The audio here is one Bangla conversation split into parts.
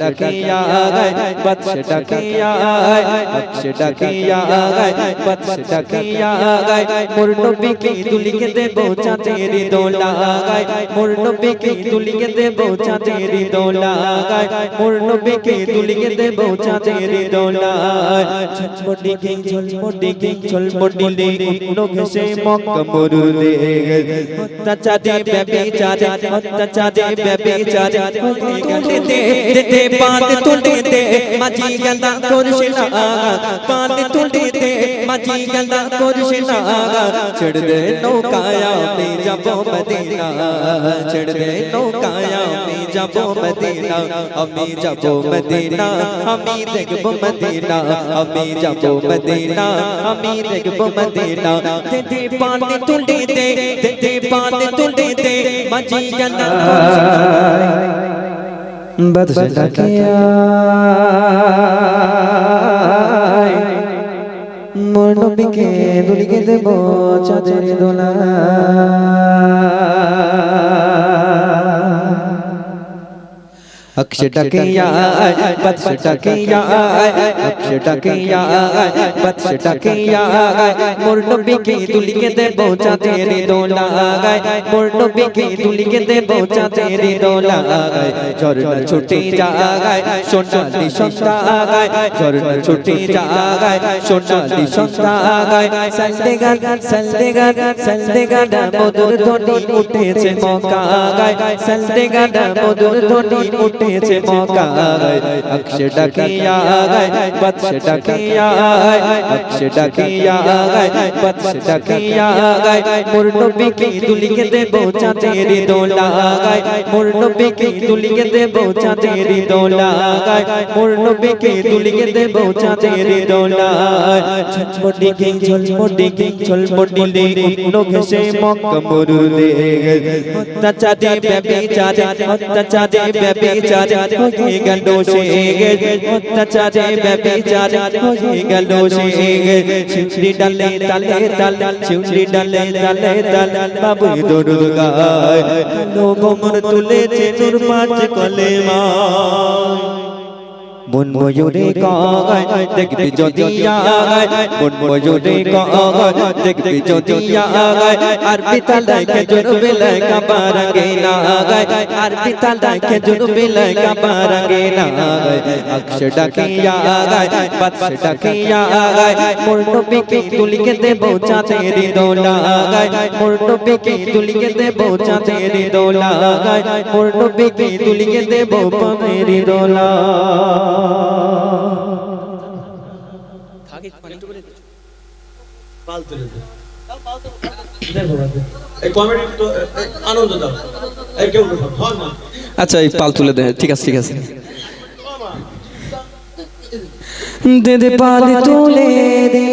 ডাকিয়া গায় বৎস ডাকিয়া গায় বৎস ডাকিয়া গায় বৎস ডাকিয়া গায় মোর নবীকে দুলিকে দেব চাঁদের দোলা গায় মোর নবীকে দুলিকে দেব চাঁদের দোলা গায় মোর নবীকে দুলিকে দেব চাঁদের দোলা ঝলমটি গে ঝলমটি গে ঝলমটি লে উঠল ঘেসে মক্কা মরুদে হত্যা চাঁদে বেবি চাঁদে হত্যা চাঁদে বেবি চাঁদে দে দে দে মাঝি গন্দা করছে না পাত তুলতে দে মাঝি গন্দা করছে না ছেড় দে নৌকায়া আমি যাব মদিনা ছেড় দে নৌকায়া আমি যাব মদিনা আমি যাব মদিনা আমি দেখব মদিনা আমি যাব মদিনা আমি দেখব মদিনা দে দে পাত তুলতে দে দে দে পাত তুলতে দে মাঝি গন্দা বদস ডাকিয়া মোর নবীকে দুলিকে দেব চাঁদের দোলা अक्ष टकिया पत्स टकिया अक्ष टकिया पत्स टकिया मोर नबी की दुली के दे पहुंचा तेरी दोला गए मोर नबी की दुली के दे पहुंचा तेरी दोला गए झरना छुटी जा गए सोनाली सन्ता गए झरना छुटी जा गए सोनाली सन्ता गए सल्लेगा सल्लेगा सल्लेगा মধুর ধ্বনি উঠেছে মকা গায় সল্লেগা মধুর ধ্বনি উঠেছে से मौका अक्ष डकिया बत्स डकिया अक्ष डकिया बत्स डकिया मोर नबी की दुलिये दे पहुँचा तेरी दोला मोर नबी की दुलिये दे पहुँचा तेरी दोला मोर नबी की दुलिये दे पहुँचा तेरी दोला झलमोटी की झलमोटी की झलमोटी ले उन्नो घसे मौका मोरू दे अत्याचारी बेबी चारे अत्याचारी बेबी বেবি চাঁদে হয়ে গেল সে বেবি চাঁদে হয়ে গেল সে শিউলি ডালে তালে তালে শিউলি ডালে তালে তালে বাবু দরুদ গায় কালো কোমর তুলেছে তোর পাঁচ কলে মন ময়ূরে গায় দেখবি যদি আগায় মন ময়ূরে গায় দেখবি যদি আগায় আর পিতালায় খেজুর বেলায় কাপারাঙ্গে না গায় আর পিতালায় খেজুর বেলায় কাপারাঙ্গে না গায় অক্ষ ডাকিয়া গায় বৎস ডাকিয়া গায় মোর নবীকে তুলিকে দেব চাঁদের দোলা গায় মোর নবীকে তুলিকে দেব চাঁদের দোলা গায় মোর নবীকে তুলিকে দেব পানের দোলা পাল তুলে দে। দেখো বাবা। এই কমেডি তো এই আনন্দ দাও। এই কেউ উঠো না। আচ্ছা এই পাল তুলে দে ঠিক আছে ঠিক আছে। দে দে পাল তুলে দে।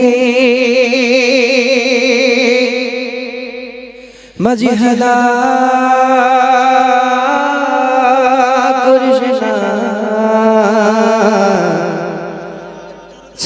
মাঝি হেলা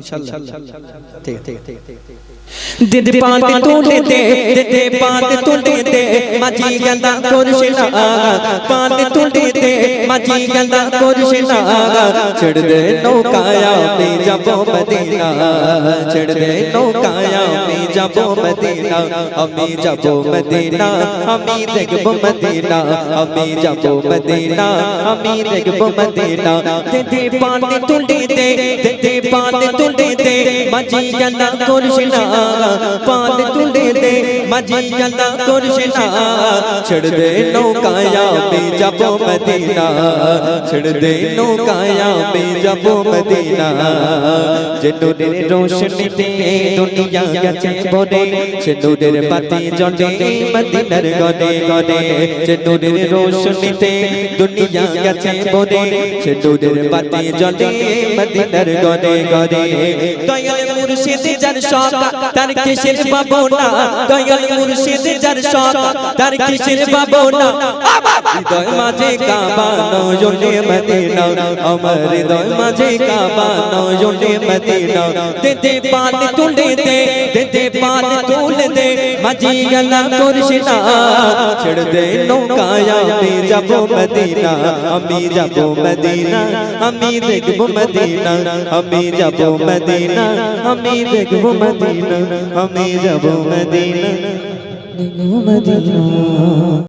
ইনশাআল্লাহ। ঠিক ঠিক ঠিক। দিদি পাতে তুলে দে দিদি পাতে তুলে দে মাঝি গন্দা করছে না আগা তুলে দে মাঝি গন্দা করছে না ছেড় দে নৌকায়া আমি যাব মদিনা। ছেড় দে নৌকায়া আমি যাব মদিনা। আমি যাব মদিনা। আমি দেখব মদিনা। আমি যাব মদিনা। আমি দেখব মদিনা। দিদি পাতে তুলে দে দিদি পাতে তুলে দে, মাঝি গন্দা করছে না। পাতে তুলে দে, মাঝি গন্দা করছে না। ছেড় দে নৌকায়া আমি যাব মদিনা। ছেড় দে নৌকায়া আমি যাব মদিনা। যে নূরের রোশনীতে দুনিয়া গেছে ভরে সে নূরের বাতি জ্বলে মদিনার গনে গনে। যে নূরের রোশনীতে দুনিয়া গেছে ভরে সে নূরের বাতি জ্বলে মদিনার গনে গনে। দয়াল মুর্শিদ যার শখ, তার কিসের পাবো না দয়াল মুর্শিদ যার শখ, তার কিসের পাবো না হৃদয় মাঝে কাবা নয়নে মদিনা, আমার হৃদয় মাঝে কাবা নয়নে মদিনা। দেতে পাল তুলে দে দেতে পাল তুলে দে মাঝি গলা করিস না ছেড়ে দে নৌকায় আমি যাব মদিনা আমি যাব মদিনা আমি দেখব মদিনা আমি যাব মদিনা আমি দেখব মদিনা আমি যাব মদিনা দেখব মদিনা